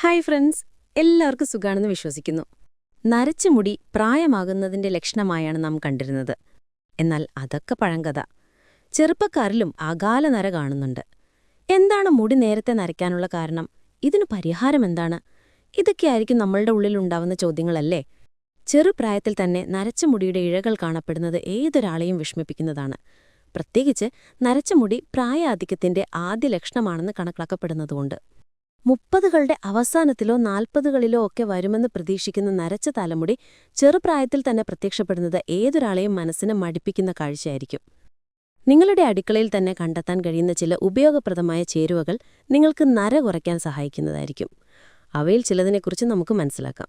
Hi friends എല്ലാവർക്കും സുഖാണെന്ന് വിശ്വസിക്കുന്നു. നരച്ച മുടി പ്രായമാകുന്നതിന്റെ ലക്ഷണമായാണ് നാം കണ്ടിരുന്നത്. എന്നാൽ അതൊക്കെ പഴങ്കഥ. ചെറുപ്പക്കാരിലും അകാല നര കാണുന്നുണ്ട്. എന്താണ് മുടി നേരത്തെ നരയ്ക്കാനുള്ള കാരണം? ഇതിന് പരിഹാരം എന്താണ്? ഇതൊക്കെയായിരിക്കും നമ്മളുടെ ഉള്ളിലുണ്ടാവുന്ന ചോദ്യങ്ങളല്ലേ? ചെറുപ്രായത്തിൽ തന്നെ നരച്ച മുടിയുടെ ഇഴകൾ കാണപ്പെടുന്നത് ഏതൊരാളെയും വിഷമിപ്പിക്കുന്നതാണ്. പ്രത്യേകിച്ച് നരച്ച മുടി പ്രായാധിക്യത്തിന്റെ ആദ്യ ലക്ഷണമാണെന്ന് കണക്കാക്കപ്പെടുന്നതുകൊണ്ട്. മുപ്പതുകളുടെ അവസാനത്തിലോ നാൽപ്പതുകളിലോ ഒക്കെ വരുമെന്ന് പ്രതീക്ഷിക്കുന്ന നരച്ച തലമുടി ചെറുപ്രായത്തിൽ തന്നെ പ്രത്യക്ഷപ്പെടുന്നത് ഏതൊരാളെയും മനസ്സിനെ മടിപ്പിക്കുന്ന കാഴ്ചയായിരിക്കും. നിങ്ങളുടെ അടുക്കളയിൽ തന്നെ കണ്ടെത്താൻ കഴിയുന്ന ചില ഉപയോഗപ്രദമായ ചേരുവകൾ നിങ്ങൾക്ക് നര കുറയ്ക്കാൻ സഹായിക്കുന്നതായിരിക്കും. അവയിൽ ചിലതിനെക്കുറിച്ച് നമുക്ക് മനസ്സിലാക്കാം.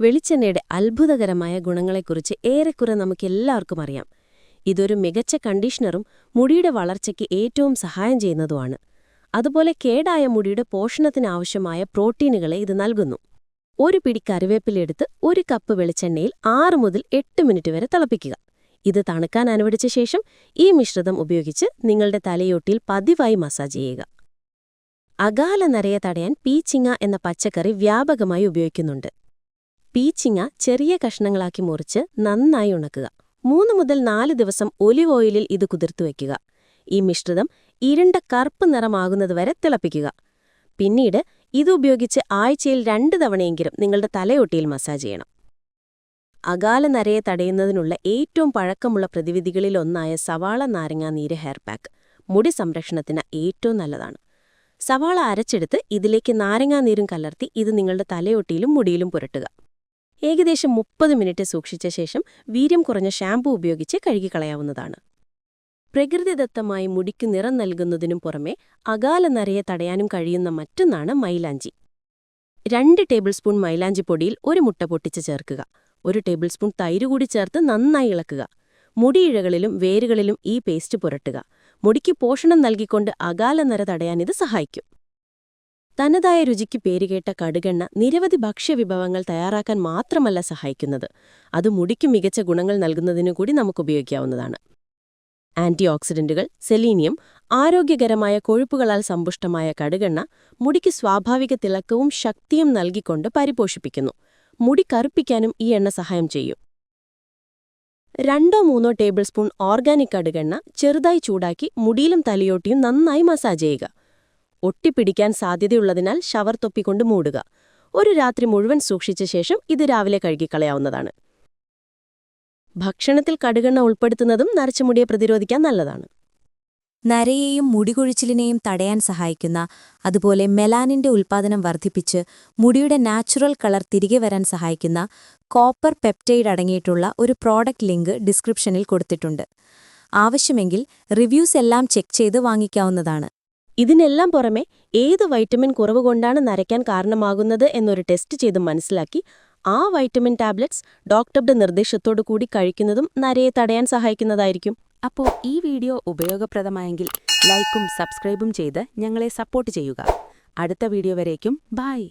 വെളിച്ചെണ്ണയുടെ അത്ഭുതകരമായ ഗുണങ്ങളെക്കുറിച്ച് ഏറെക്കുറെ നമുക്കെല്ലാവർക്കും അറിയാം. ഇതൊരു മികച്ച കണ്ടീഷണറും മുടിയുടെ വളർച്ചയ്ക്ക് ഏറ്റവും സഹായം ചെയ്യുന്നതുമാണ്. അതുപോലെ കേടായ മുടിയുടെ പോഷണത്തിനാവശ്യമായ പ്രോട്ടീനുകളെ ഇത് നൽകുന്നു. ഒരു പിടി കറിവേപ്പിലെടുത്ത് ഒരു കപ്പ് വെളിച്ചെണ്ണയിൽ ആറ് മുതൽ എട്ട് മിനിറ്റ് വരെ തിളപ്പിക്കുക. ഇത് തണുക്കാൻ അനുവദിച്ച ശേഷം ഈ മിശ്രിതം ഉപയോഗിച്ച് നിങ്ങളുടെ തലയോട്ടിയിൽ പതിവായി മസാജ് ചെയ്യുക. അകാല നരയെ തടയാൻ പീച്ചിങ്ങ എന്ന പച്ചക്കറി വ്യാപകമായി ഉപയോഗിക്കുന്നുണ്ട്. പീച്ചിങ്ങ ചെറിയ കഷ്ണങ്ങളാക്കി മുറിച്ച് നന്നായി ഉണക്കുക. മൂന്ന് മുതൽ നാല് ദിവസം ഒലിവ് ഓയിലിൽ ഇത് കുതിർത്തു കുതിർത്തുവയ്ക്കുക ഈ മിശ്രിതം ഇരുണ്ട കറുപ്പ് നിറമാകുന്നതുവരെ തിളപ്പിക്കുക. പിന്നീട് ഇതുപയോഗിച്ച് ആഴ്ചയിൽ രണ്ട് തവണയെങ്കിലും നിങ്ങളുടെ തലയൊട്ടിയിൽ മസാജ് ചെയ്യണം. അകാല നരയെ തടയുന്നതിനുള്ള ഏറ്റവും പഴക്കമുള്ള പ്രതിവിധികളിലൊന്നായ സവാള നാരങ്ങാനീര് ഹെയർ പാക്ക് മുടി സംരക്ഷണത്തിന് ഏറ്റവും നല്ലതാണ്. സവാള അരച്ചെടുത്ത് ഇതിലേക്ക് നാരങ്ങാനീരും കലർത്തി ഇത് നിങ്ങളുടെ തലയൊട്ടിയിലും മുടിയിലും പുരട്ടുക. ഏകദേശം മുപ്പത് മിനിറ്റ് സൂക്ഷിച്ച ശേഷം വീര്യം കുറഞ്ഞ ഷാമ്പു ഉപയോഗിച്ച് കഴുകിക്കളയാവുന്നതാണ്. പ്രകൃതിദത്തമായി മുടിക്കു നിറം നൽകുന്നതിനും പുറമെ അകാല നരയെ തടയാനും കഴിയുന്ന മറ്റൊന്നാണ് മൈലാഞ്ചി. രണ്ട് ടേബിൾ സ്പൂൺ മൈലാഞ്ചി പൊടിയിൽ ഒരു മുട്ട പൊട്ടിച്ച് ചേർക്കുക. ഒരു ടേബിൾ സ്പൂൺ തൈര് കൂടി ചേർത്ത് നന്നായി ഇളക്കുക. മുടിയിഴകളിലും വേരുകളിലും ഈ പേസ്റ്റ് പുരട്ടുക. മുടിക്ക് പോഷണം നൽകിക്കൊണ്ട് അകാല നര തടയാൻ ഇത് സഹായിക്കും. തനതായ രുചിക്ക് പേരുകേട്ട കടുകെണ്ണ നിരവധി ഭക്ഷ്യവിഭവങ്ങൾ തയ്യാറാക്കാൻ മാത്രമല്ല സഹായിക്കുന്നത്. അത് മുടിക്ക് മികച്ച ഗുണങ്ങൾ നൽകുന്നതിനു കൂടി നമുക്ക് ഉപയോഗിക്കാവുന്നതാണ്. ആന്റി ഓക്സിഡന്റുകൾ സെലീനിയം ആരോഗ്യകരമായ കൊഴുപ്പുകളാൽ സമ്പുഷ്ടമായ കടുകെണ്ണ മുടിക്ക് സ്വാഭാവിക തിളക്കവും ശക്തിയും നൽകിക്കൊണ്ട് പരിപോഷിപ്പിക്കുന്നു. മുടി കറുപ്പിക്കാനും ഈ എണ്ണ സഹായം ചെയ്യും. രണ്ടോ മൂന്നോ ടേബിൾ സ്പൂൺ ഓർഗാനിക് കടുകെണ്ണ ചെറുതായി ചൂടാക്കി മുടിയിലും തലയോട്ടിയും നന്നായി മസാജ് ചെയ്യുക. ഒട്ടിപ്പിടിക്കാൻ സാധ്യതയുള്ളതിനാൽ ഷവർ തൊപ്പിക്കൊണ്ട് മൂടുക. ഒരു രാത്രി മുഴുവൻ സൂക്ഷിച്ച ശേഷം ഇത് രാവിലെ കഴുകിക്കളയാവുന്നതാണ്. ഭക്ഷണത്തിൽ കടുകെണ്ണ ഉൾപ്പെടുത്തുന്നതും നരച്ചുമുടിയെ പ്രതിരോധിക്കാൻ നല്ലതാണ്. നരയെയും മുടികൊഴിച്ചിലിനെയും തടയാൻ സഹായിക്കുന്ന അതുപോലെ മെലാനിന്റെ ഉൽപ്പാദനം വർദ്ധിപ്പിച്ച് മുടിയുടെ നാച്ചുറൽ കളർ തിരികെ വരാൻ സഹായിക്കുന്ന കോപ്പർ പെപ്റ്റൈഡ് അടങ്ങിയിട്ടുള്ള ഒരു പ്രോഡക്റ്റ് ലിങ്ക് ഡിസ്ക്രിപ്ഷനിൽ കൊടുത്തിട്ടുണ്ട്. ആവശ്യമെങ്കിൽ റിവ്യൂസ് എല്ലാം ചെക്ക് ചെയ്ത് വാങ്ങിക്കാവുന്നതാണ്. ഇതിനെല്ലാം പുറമെ ഏത് വൈറ്റമിൻ കുറവ് കൊണ്ടാണ് നരയ്ക്കാൻ കാരണമാകുന്നത് എന്നൊരു ടെസ്റ്റ് ചെയ്ത് മനസ്സിലാക്കി ആ വൈറ്റമിൻ ടാബ്ലറ്റ്സ് ഡോക്ടറുടെ നിർദ്ദേശത്തോടു കൂടി കഴിക്കുന്നതും നരയെ തടയാൻ സഹായിക്കുന്നതായിരിക്കും. അപ്പോൾ ഈ വീഡിയോ ഉപയോഗപ്രദമായെങ്കിൽ ലൈക്കും സബ്സ്ക്രൈബും ചെയ്ത് ഞങ്ങളെ സപ്പോർട്ട് ചെയ്യുക. അടുത്ത വീഡിയോ വരേക്കും. ബായ്